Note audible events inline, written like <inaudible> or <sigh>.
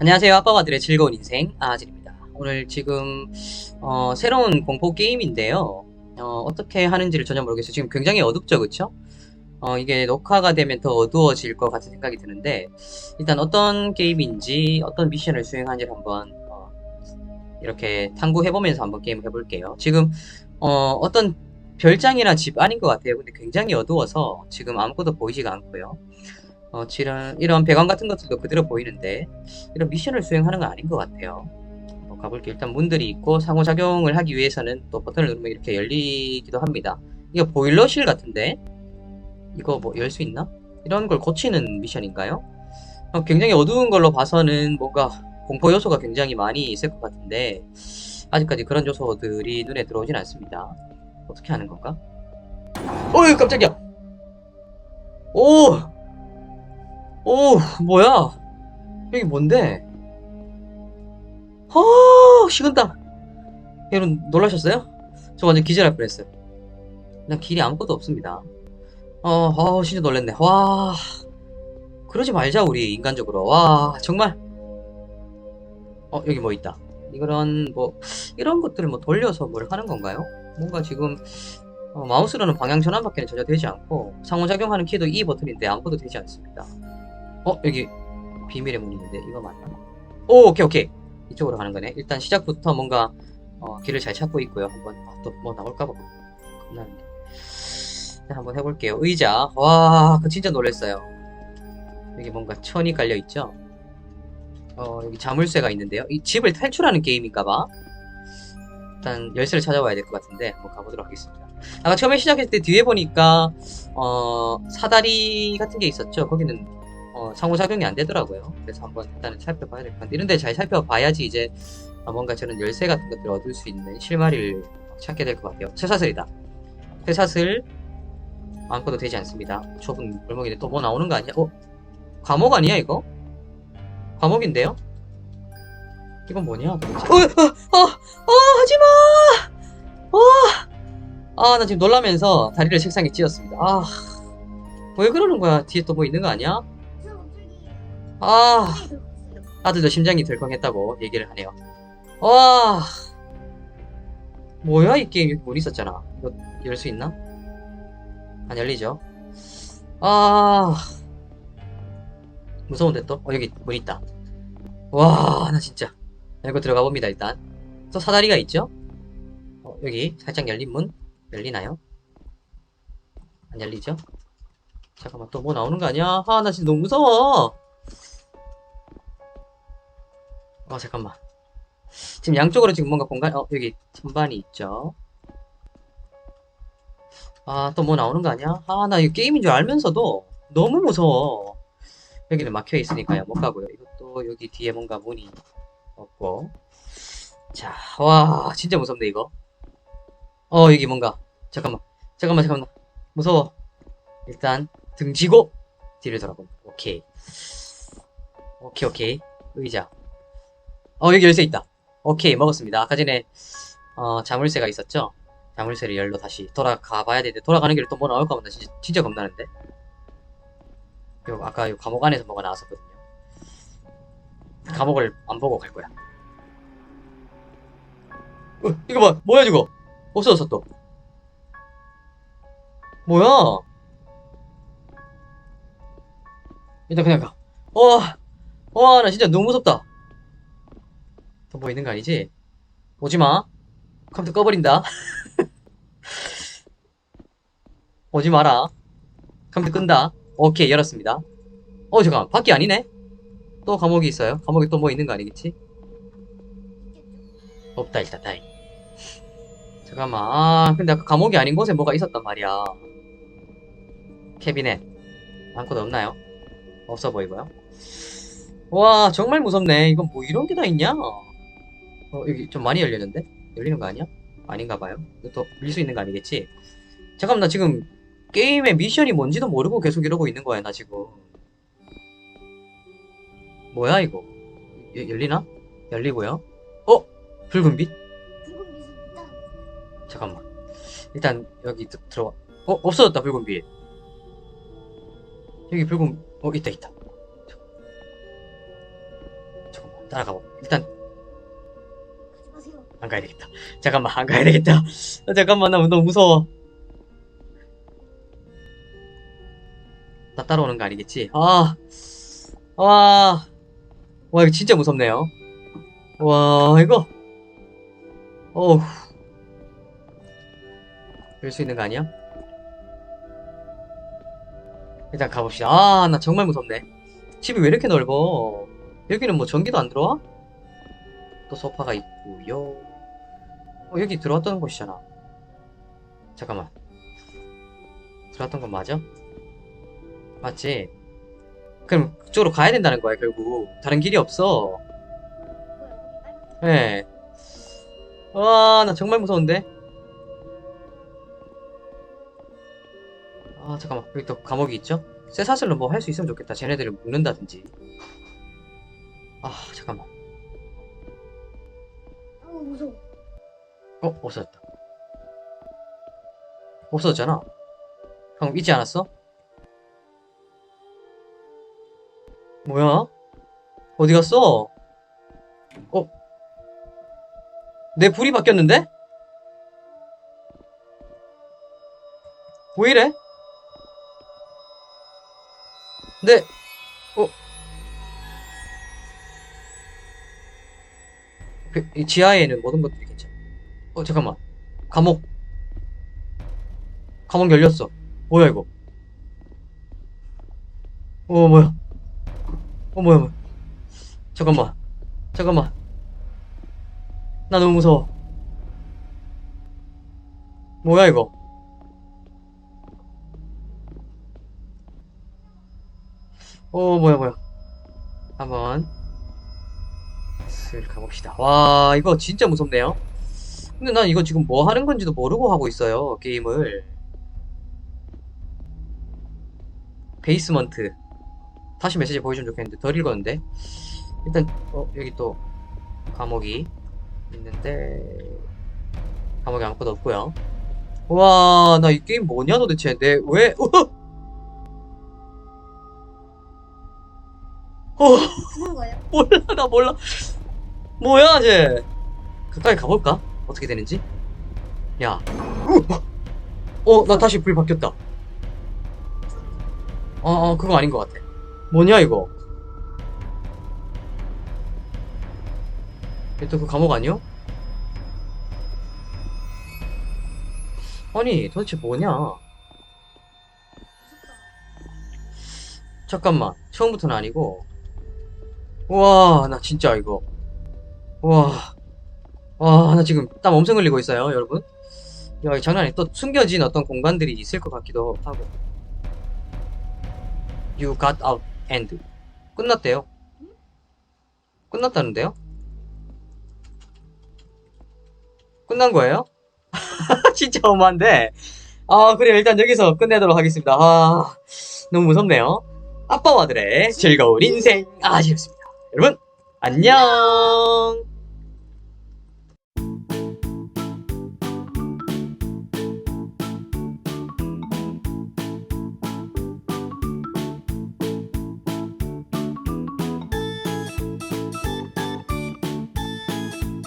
안녕하세요. 아빠가들의 즐거운 인생 아질입니다. 오늘 지금 어, 새로운 공포 게임인데요. 어, 떻게 하는지를 전혀 모르겠어요. 지금 굉장히 어둡죠, 그쵸? 어, 이게 녹화가 되면 더 어두워질 것 같은 생각이 드는데 일단 어떤 게임인지 어떤 미션을 수행하는지를 한번 어, 이렇게 탐구해보면서 한번 게임 해볼게요. 지금 어, 어떤 별장이나 집 아닌 것 같아요. 근데 굉장히 어두워서 지금 아무것도 보이지가 않고요. 어, 이런, 이런 배관 같은 것들도 그대로 보이는데 이런 미션을 수행하는 건 아닌 것 같아요. 어, 가볼게요. 일단 문들이 있고 상호작용을 하기 위해서는 또 버튼을 누르면 이렇게 열리기도 합니다. 이거 보일러실 같은데? 이거 뭐 열 수 있나? 이런 걸 고치는 미션인가요? 어, 굉장히 어두운 걸로 봐서는 뭔가 공포 요소가 굉장히 많이 있을 것 같은데 아직까지 그런 요소들이 눈에 들어오진 않습니다. 어떻게 하는 건가? 어이 깜짝이야! 오! 오 뭐야? 여기 뭔데? 아 식은땀. 여러분 놀라셨어요? 저 완전 기절할 뻔했어요. 그냥 길이 아무것도 없습니다. 어, 어 진짜 놀랬네. 와. 그러지 말자 우리 인간적으로. 와 정말. 어 여기 뭐 있다. 이런 뭐 이런 것들을 뭐 돌려서 뭘 하는 건가요? 뭔가 지금 어, 마우스로는 방향 전환밖에 전혀 되지 않고 상호작용하는 키도 E 버튼인데 아무것도 되지 않습니다 어 여기 비밀의 있는데 이거 맞나? 오 오케이 오케이. 이쪽으로 가는 거네. 일단 시작부터 뭔가 어, 길을 잘 찾고 있고요. 한번 아, 또뭐 나올까봐 겁나는데. 자, 한번 해볼게요. 의자. 와 그 진짜 놀랬어요. 여기 뭔가 천이 깔려있죠? 어 여기 자물쇠가 있는데요. 이 집을 탈출하는 게임인가봐. 일단 열쇠를 찾아와야 될 것 같은데 한번 가보도록 하겠습니다. 아까 처음에 시작했을 때 뒤에 보니까 어 사다리 같은 게 있었죠? 거기는 어, 상호작용이 안 되더라고요. 그래서 한번 일단은 살펴봐야 될것 같은데 이런 데 잘 살펴봐야지 이제 어, 뭔가 저는 열쇠 같은 것들을 얻을 수 있는 실마리를 찾게 될 것 같아요. 쇠사슬이다. 쇠사슬 아무것도 되지 않습니다. 좁은 골목인데 또 뭐 나오는 거 아니야? 어? 감옥 아니야 이거? 감옥인데요? 이건 뭐냐? 어, 어, 어, 어, 하지마! 어! 아, 나 지금 놀라면서 다리를 책상에 찧었습니다. 아, 왜 그러는 거야? 뒤에 또 뭐 있는 거 아니야? 아, 아들도 심장이 덜컹했다고 얘기를 하네요. 와, 뭐야 이 게임 문 있었잖아. 이거 열 수 있나? 안 열리죠? 아, 무서운데 또? 어 여기 문 있다. 와, 나 진짜 이거 들어가 봅니다 일단. 또 사다리가 있죠? 어, 여기 살짝 열린 문 열리나요? 안 열리죠? 잠깐만 또 뭐 나오는 거 아니야? 아, 나 진짜 너무 무서워. 어, 잠깐만. 지금 양쪽으로 지금 뭔가 공간, 어, 여기 선반이 있죠. 아, 또 뭐 나오는 거 아니야? 아, 나 이거 게임인 줄 알면서도 너무 무서워. 여기는 막혀 있으니까요. 못 가고요. 이것도 여기 뒤에 뭔가 문이 없고. 자, 와, 진짜 무섭네, 이거. 어, 여기 뭔가. 잠깐만. 잠깐만, 잠깐만. 무서워. 일단, 등지고, 뒤를 돌아본다. 오케이. 오케이, 오케이. 의자. 어, 여기 열쇠 있다. 오케이, 먹었습니다. 아까 전에, 어, 자물쇠가 있었죠? 자물쇠를 열러 다시 돌아가 봐야 되는데, 돌아가는 길에 또 뭐 나올까 보다. 진짜, 진짜 겁나는데? 요, 아까 요 감옥 안에서 뭐가 나왔었거든요. 감옥을 안 보고 갈 거야. 어, 이거 봐! 뭐야, 저거! 없어졌어, 또. 뭐야? 일단 그냥 가. 와, 와, 나 진짜 너무 무섭다. 또 뭐 있는 거 아니지? 오지 마. 컴퓨터 꺼버린다. <laughs> 오지 마라. 컴퓨터 끈다. 오케이, 열었습니다. 어, 잠깐, 밖이 아니네? 또 감옥이 있어요. 감옥에 또 뭐 있는 거 아니겠지? 없다, 일단, 다행. 잠깐만, 아, 근데 아까 감옥이 아닌 곳에 뭐가 있었단 말이야. 캐비넷. 아무것도 없나요? 없어 보이고요. 와, 정말 무섭네. 이건 뭐 이런 게 다 있냐? 어, 여기 좀 많이 열리는데? 열리는 거 아니야? 아닌가 봐요. 이거 또밀수 있는 거 아니겠지? 잠깐만, 나 지금 게임의 미션이 뭔지도 모르고 계속 이러고 있는 거야, 나 지금. 뭐야, 이거? 여- 열리나? 열리고요. 어? 붉은 빛? 붉은 빛을 못 잠깐만. 일단 여기 드- 들어와. 어, 없어졌다, 붉은 빛. 여기 붉은, 어, 있다, 있다. 잠깐만. 따라가보. 일단. 안 가야 되겠다. 잠깐만, 안 가야 되겠다. 아, 잠깐만, 나 너무 무서워. 나 따라오는 거 아니겠지? 아, 와, 와, 이거 진짜 무섭네요. 와, 이거, 어우, 열수 있는 거 아니야? 일단 가봅시다. 아, 나 정말 무섭네. 집이 왜 이렇게 넓어? 여기는 뭐 전기도 안 들어와? 또 소파가 있고요. 어, 여기 들어왔던 곳이잖아. 잠깐만. 들어왔던 건 맞아? 맞지? 그럼 그쪽으로 가야 된다는 거야, 결국. 다른 길이 없어. 예. 와, 나 정말 무서운데? 아, 잠깐만. 여기 또 감옥이 있죠? 쇠사슬로 뭐 할 수 있으면 좋겠다. 쟤네들을 묶는다든지. 아, 잠깐만. 아우 무서워. 어, 없어졌다. 없어졌잖아. 방금 있지 않았어? 뭐야? 어디 갔어? 어? 내 불이 바뀌었는데? 왜 이래? 네, 어? 그, 이 지하에 는 모든 것들이 괜찮아. 어, 잠깐만. 감옥. 감옥 열렸어. 뭐야, 이거? 어, 뭐야. 어, 뭐야, 뭐야. 잠깐만. 잠깐만. 나 너무 무서워. 뭐야, 이거? 어, 뭐야, 뭐야. 한번, 슬 가봅시다. 와, 이거 진짜 무섭네요. 근데 난 이거 지금 뭐 하는 건지도 모르고 하고 있어요, 게임을. 베이스먼트. 다시 메시지 보여주면 좋겠는데, 덜 읽었는데. 일단, 어, 여기 또, 감옥이 있는데, 감옥에 아무것도 없고요 와, 나 이 게임 뭐냐 도대체. 내, 왜, <laughs> 어! 어? 몰라, 나 몰라. 뭐야, 쟤. 가까이 가볼까? 어떻게 되는지? 야. 어, 나 다시 불 바뀌었다. 어, 어, 그거 아닌 것 같아. 뭐냐, 이거? 얘또 그 감옥 아니요? 아니, 도대체 뭐냐? 잠깐만. 처음부터는 아니고. 와, 나 진짜 이거. 와. 와, 나 지금 땀 엄청 흘리고 있어요, 여러분. 야, 이 장난 아니. 또 숨겨진 어떤 공간들이 있을 것 같기도 하고. You got out and. 끝났대요. 끝났다는데요? 끝난 거예요? <laughs> 진짜 너무한데. 아, 그래, 일단 여기서 끝내도록 하겠습니다. 아, 너무 무섭네요. 아빠와 들의 즐거운 인생 아지였습니다. 여러분, 안녕!